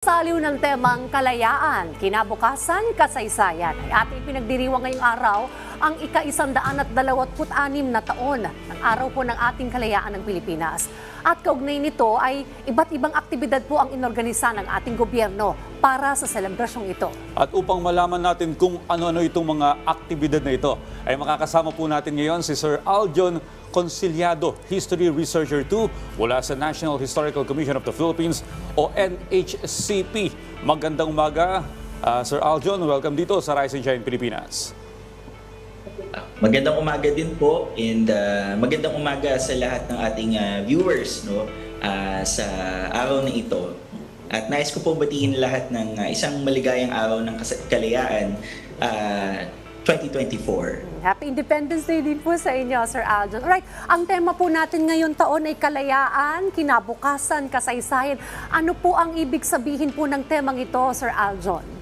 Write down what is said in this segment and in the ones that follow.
Saliw ng temang kalayaan, kinabukasan, kasaysayan. Ay ating pinagdiriwang ngayong araw ang ika-isandaan at dalawatput anim na taon ng araw po ng ating kalayaan ng Pilipinas. At kaugnay nito ay iba't ibang aktibidad po ang inorganisa ng ating gobyerno para sa selebrasyong ito. At upang malaman natin kung ano-ano itong mga aktibidad na ito, ay makakasama po natin ngayon si Sir Aljon Conciliado, History Researcher 2 mula sa National Historical Commission of the Philippines o NHCP. Magandang umaga, ah, Sir Aljon. Welcome dito sa and Shine Pilipinas. Magandang umaga din po and uh, magandang umaga sa lahat ng ating uh, viewers no uh, sa araw na ito. At nais ko po batiin lahat ng uh, isang maligayang araw ng kalayaan uh, 2024. Happy Independence Day din po sa inyo, Sir Aljon. Alright, ang tema po natin ngayon taon ay kalayaan, kinabukasan, kasaysayan. Ano po ang ibig sabihin po ng temang ito, Sir Aljon?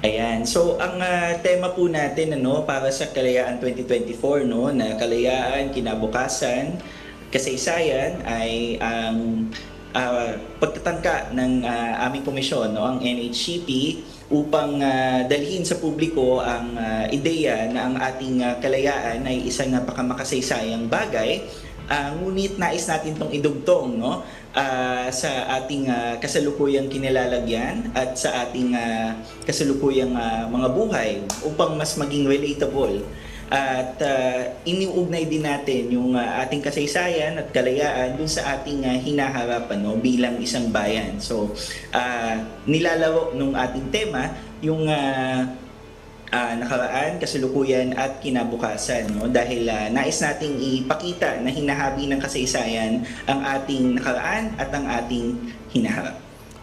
Ayan. So ang ah, tema po natin ano para sa Kalayaan 2024 no na kalayaan, kinabukasan, kasaysayan ay ang ah, pagtatangka ng ah, aming komisyon no ang NHCP upang ah, dalhin sa publiko ang ah, ideya na ang ating ah, kalayaan ay isang napakamakasaysayang bagay Ah, ngunit nais natin tong idugtong no ah, sa ating ah, kasalukuyang kinilalagyan at sa ating ah, kasalukuyang ah, mga buhay upang mas maging relatable at uh, iniugnay din natin yung ah, ating kasaysayan at kalayaan dun sa ating ah, hinaharapan no bilang isang bayan. So ah, nilalaro nung ating tema yung ah, ah, nakaraan, kasalukuyan at kinabukasan no dahil ah, nais nating ipakita na hinahabi ng kasaysayan ang ating nakaraan at ang ating hinaharap.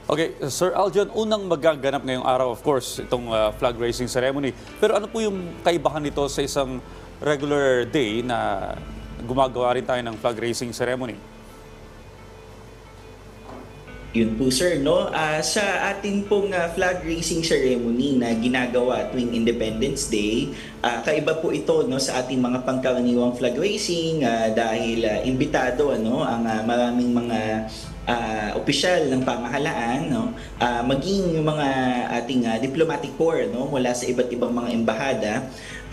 Okay, Sir Aljon, unang magaganap ngayong araw, of course, itong ah, flag raising ceremony. Pero ano po yung kaibahan nito sa isang regular day na gumagawa rin tayo ng flag raising ceremony? Yun po sir, no? Ah, sa ating pong ah, flag raising ceremony na ginagawa tuwing Independence Day, ah, kaiba po ito no sa ating mga pangkaraniwang flag raising ah, dahil ah, imbitado ano ang ah, maraming mga ah, opisyal ng pamahalaan no Ah, maging yung mga ating ah, diplomatic corps no mula sa iba't ibang mga embahada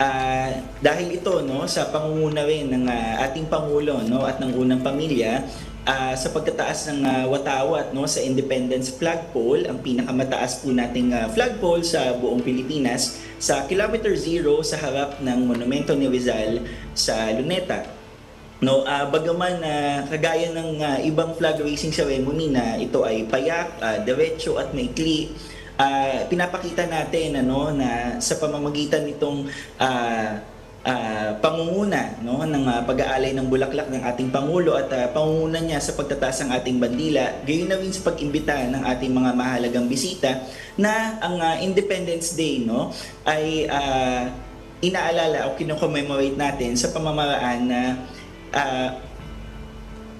Ah, dahil ito no sa pangunguna rin ng ah, ating pangulo no at ng unang pamilya ah, sa pagtataas ng ah, watawat no sa Independence Flagpole ang pinakamataas po nating ah, flagpole sa buong Pilipinas sa kilometer zero sa harap ng monumento ni Rizal sa Luneta. No, ah bagaman na kagaya ng ah, ibang flag raising ceremony na ito ay payak, ah, diretso at maikli, ah, pinapakita natin ano na sa pamamagitan nitong ah, ah, pangunguna no ng ah, pag-aalay ng bulaklak ng ating pangulo at ah, pangunguna niya sa pagtataas ng ating bandila, gayon na rin sa pag-imbita ng ating mga mahalagang bisita na ang ah, Independence Day no ay ah, inaalala o kino-commemorate natin sa pamamaraan na ah,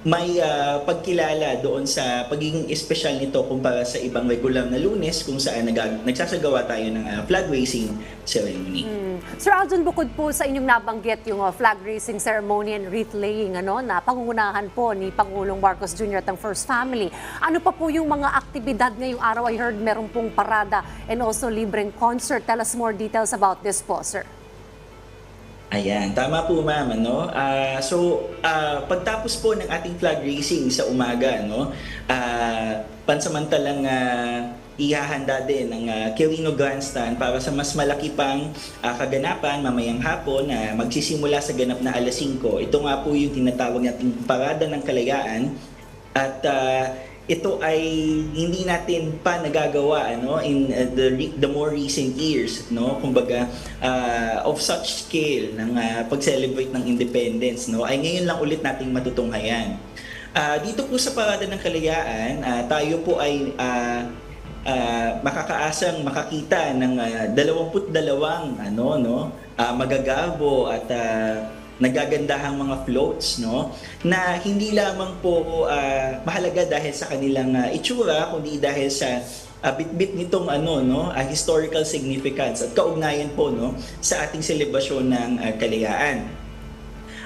may ah, pagkilala doon sa pagiging espesyal nito kumpara sa ibang regular na lunes kung saan nag- nagsasagawa tayo ng ah, flag raising ceremony. Hmm. Sir Aljon, bukod po sa inyong nabanggit yung uh, flag raising ceremony and wreath laying, ano, na pangungunahan po ni Pangulong Marcos Jr. at ang First Family. Ano pa po yung mga aktibidad ngayong araw? I heard meron pong parada and also libreng concert. Tell us more details about this po, sir. Ayan, tama po ma'am, ano? Ah, so, ah, pagtapos po ng ating flag raising sa umaga, no? Ah, pansamantalang ah, ihahanda din ng ah, Quirino Grandstand para sa mas malaki pang ah, kaganapan mamayang hapon na magsisimula sa ganap na alas 5. Ito nga po yung tinatawag nating Parada ng Kalayaan at ah, ito ay hindi natin pa nagagawa ano in uh, the the more recent years no? Kumbaga uh, of such scale ng uh, pag-celebrate ng independence no? Ay ngayon lang ulit nating matutunghayan. Ah, dito po sa Parada ng Kalayaan ah, tayo po ay ah, ah, makakaasang makakita ng ah, 22 ano no? Ah, magagabo at ah, nagagandahang mga floats no? Na hindi lamang po ah, mahalaga dahil sa kanilang ah, itsura kundi dahil sa ah, bitbit nitong ano no? Ah, historical significance at kaugnayan po no? Sa ating selebrasyon ng ah, kalayaan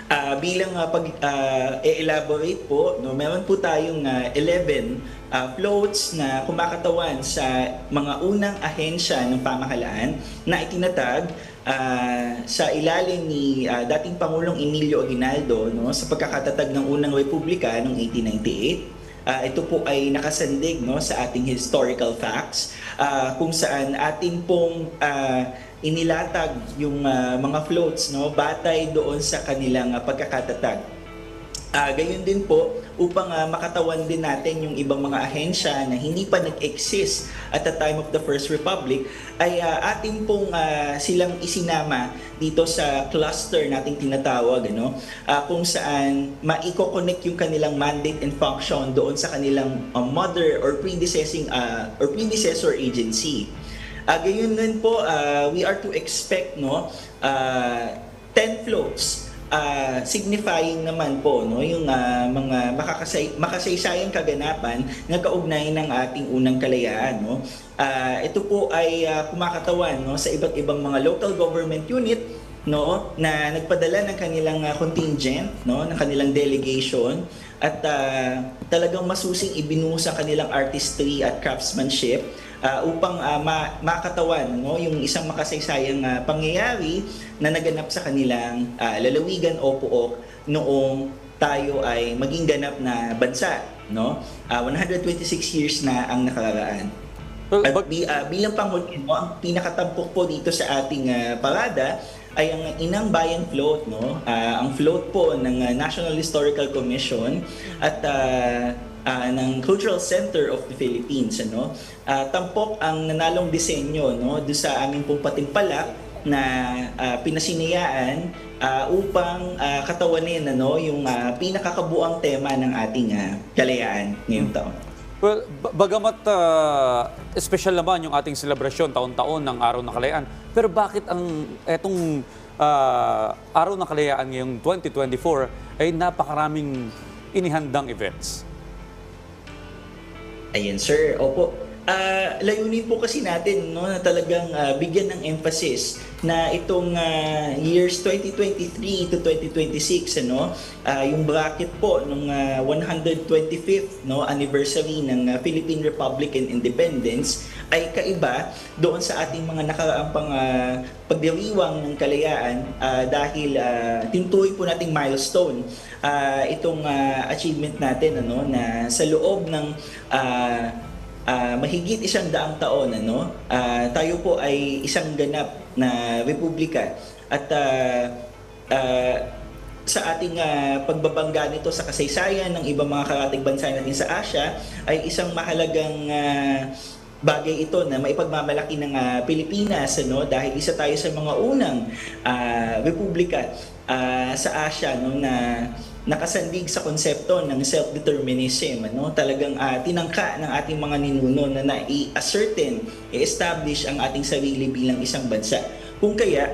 Ah, bilang ah, pag ah, e-elaborate po, no, meron po tayong ah, 11 ah, floats na kumakatawan sa mga unang ahensya ng pamahalaan na itinatag ah, sa ilalim ni ah, dating Pangulong Emilio Aguinaldo no, sa pagkakatatag ng unang republika noong 1898. Ah, ito po ay nakasandig no sa ating historical facts ah, kung saan atin pong ah, inilatag yung ah, mga floats no batay doon sa kanilang ah, pagkakatatag. Ah, gayon din po upang ah, makatawan din natin yung ibang mga ahensya na hindi pa nag-exist at the time of the First Republic ay ah, atin pong ah, silang isinama dito sa cluster nating tinatawag ano ah, kung saan maiko-connect yung kanilang mandate and function doon sa kanilang ah, mother or predecessing ah, or predecessor agency. Ah, gayon din po, ah, we are to expect no, ah, 10 floats ah, signifying naman po no, yung ah, mga makakasay, makasaysayang kaganapan na kaugnay ng ating unang kalayaan. No. Ah, ito po ay ah, kumakatawan no, sa iba't ibang mga local government unit no na nagpadala ng kanilang ah, contingent no ng kanilang delegation at ah, talagang masusing ibinuhos ang kanilang artistry at craftsmanship ah, upang ah, ma- makatawan no yung isang makasaysayang ah, pangyayari na naganap sa kanilang ah, lalawigan o puok noong tayo ay maging ganap na bansa no Ah, 126 years na ang nakararaan Well, at bi, ah, bilang Pangulo, ang pinakatampok po dito sa ating ah, parada ay ang Inang Bayan Float. No? Ah, ang float po ng ah, National Historical Commission at ah, ah, ng Cultural Center of the Philippines. Ano? Ah, tampok ang nanalong disenyo no? doon sa aming pong patimpalak na ah, pinasinayaan ah, upang ah, katawanin ano, yung ah, pinakakabuang tema ng ating ah, kalayaan ngayong taon. Well, ba- bagamat uh, special naman yung ating selebrasyon taon-taon ng Araw ng Kalayaan, pero bakit ang etong ah, Araw ng Kalayaan ngayong 2024 ay napakaraming inihandang events? Ayan, sir. Opo. Ah, layunin po kasi natin no, na talagang ah, bigyan ng emphasis na itong ah, years 2023 to 2026 ano, ah, yung bracket po nung ah, 125th no anniversary ng ah, Philippine Republic and Independence ay kaiba doon sa ating mga nakaraang pang ah, pagdiriwang ng kalayaan ah, dahil uh, tintuloy po nating milestone ah, itong ah, achievement natin ano na sa loob ng ah, Ah, mahigit isang daang taon ano ah, tayo po ay isang ganap na republika. At ah, ah, sa ating ah, pagbabangga nito sa kasaysayan ng ibang mga karatig bansa natin sa Asia ay isang mahalagang ah, bagay ito na maipagmamalaki ng ah, Pilipinas ano dahil isa tayo sa mga unang ah, republika ah, sa Asia no na nakasandig sa konsepto ng self-determinism. Ano? Talagang ah, tinangka ng ating mga ninuno na na-ascertain, i-establish ang ating sarili bilang isang bansa. Kung kaya,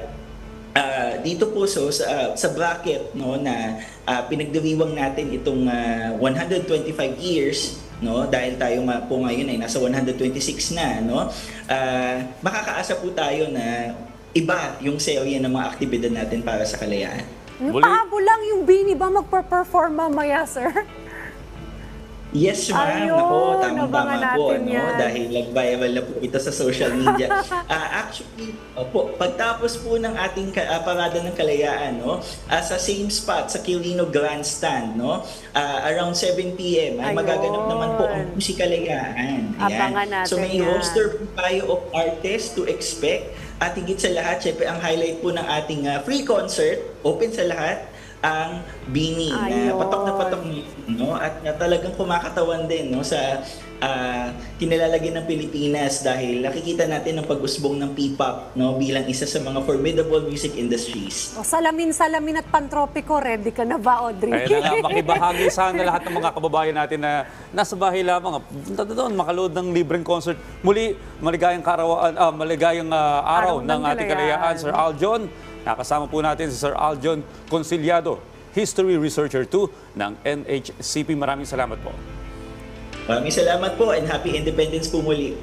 ah, dito po so, sa, sa bracket no, na ah, pinagdiriwang natin itong ah, 125 years no dahil tayo ma- po ngayon ay nasa 126 na no ah, makakaasa po tayo na iba yung serye ng mga aktibidad natin para sa kalayaan. Yung Bini ba magpa-perform mamaya, sir? Yes, ma'am. Ayun, Ako, abangan po. natin No? yan. Dahil nag-viral na po ito sa social media. Ah, actually, opo, pagtapos po ng ating ah, parada ng kalayaan, no? ah, sa same spot, sa Quirino Grandstand, no? ah, around 7 p.m., ay Ayun. magaganap naman po ang musikalayaan. Ayan. Abangan natin So may yan. roster po tayo of artists to expect. At higit sa lahat, syempre ang highlight po ng ating ah, free concert, open sa lahat, ang Bini na Ayun. patok na patok no at na talagang kumakatawan din no sa ah, kinilalagyan ng Pilipinas dahil nakikita natin ang pag-usbong ng P-pop no bilang isa sa mga formidable music industries. O, salamin-salamin at pantropiko, ready ka na ba, Audrey? Kaya na nga, makibahagi sana lahat ng mga kababayan natin na nasa bahay lamang. Doon, makalood ng libreng concert. Muli, maligayang, karawaan, ah, maligayang ah, araw, Araw ng ng ating kalayaan, Sir Aljon. Nakasama po natin si Sir Aljon Conciliado, History Researcher 2 ng NHCP. Maraming salamat po. Maraming salamat po and happy independence po muli.